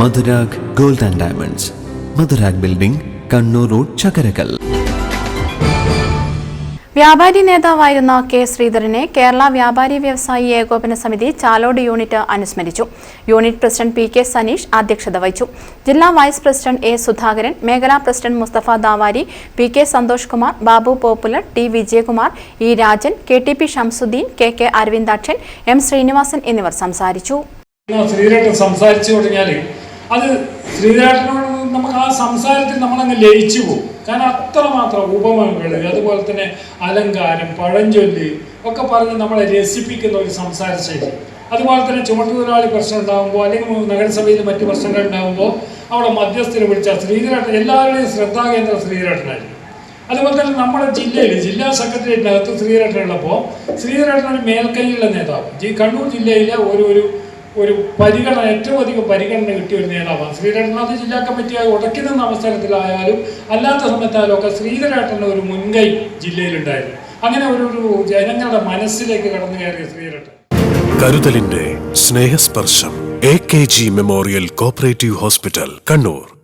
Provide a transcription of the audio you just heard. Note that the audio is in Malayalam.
Madhurag gold and diamonds. Madhurag building Kannur road Chakkarakkal. വ്യാപാരി നേതാവായിരുന്ന കെ ശ്രീധരനെ കേരള വ്യാപാരി വ്യവസായി ഏകോപന സമിതി ചാലോട് യൂണിറ്റ് അനുസ്മരിച്ചു. Unit president P K Saneesh അധ്യക്ഷത വഹിച്ചു. ജില്ലാ വൈസ് പ്രസിഡന്റ് എ സുധാകരൻ മേഖലാ president Musthafa Davari P K Santhosh Kumar Babu popular T Vijayakumar E Rajan K T P Shamsudheen K K Aravindakshan M Srinivasan എന്നിവർ സംസാരിച്ചു. സംസാരിച്ചു തുടങ്ങിയാൽ അത് ശ്രീരാഷ്ട്രനോട് നമുക്ക് ആ സംസാരത്തിൽ നമ്മളങ്ങ് ലയിച്ചു പോകും. കാരണം അത്രമാത്രം ഉപമകൾ അതുപോലെ തന്നെ അലങ്കാരം പഴഞ്ചൊല്ല് ഒക്കെ പറഞ്ഞ് നമ്മളെ രസിപ്പിക്കുന്ന ഒരു സംസാര ശൈലി. അതുപോലെ തന്നെ ചുമട്ടുതൊഴിലാളി പ്രശ്നം ഉണ്ടാകുമ്പോൾ അല്ലെങ്കിൽ നഗരസഭയിൽ മറ്റു പ്രശ്നങ്ങൾ ഉണ്ടാകുമ്പോൾ അവിടെ മധ്യസ്ഥരെ വിളിച്ച ശ്രീധരേട്ടൻ എല്ലാവരുടെയും ശ്രദ്ധാകേന്ദ്രം ശ്രീധരേട്ടനായിരിക്കും അതുപോലെ തന്നെ നമ്മുടെ ജില്ലയിൽ ജില്ലാ സെക്രട്ടേറിയറ്റിനകത്ത് ശ്രീധരേട്ടനുള്ളപ്പോൾ ശ്രീധരേട്ടൻ ഒരു മേൽക്കൈയുള്ള നേതാവ്. കണ്ണൂർ ജില്ലയിലെ ഒരു ഒരു ഒരു പരിഗണന ഏറ്റവും അധികം പരിഗണന കിട്ടിയ ഒരു നേതാവാണ്. ശ്രീധരനാഥ് ജില്ലാ കമ്മിറ്റിയായി ഉടക്കി നിന്ന അവസരത്തിലായാലും അല്ലാത്ത സമയത്തായാലും ഒക്കെ ശ്രീധരേട്ടന്റെ ഒരു മുൻകൈ ജില്ലയിലുണ്ടായിരുന്നു. അങ്ങനെ ഒരു ഒരു ജനങ്ങളുടെ മനസ്സിലേക്ക് കടന്നു കയറിയ ശ്രീധരേട്ടൻ. കരുതലിന്റെ സ്നേഹസ്പർശം A K G memorial cooperative hospital Kannur.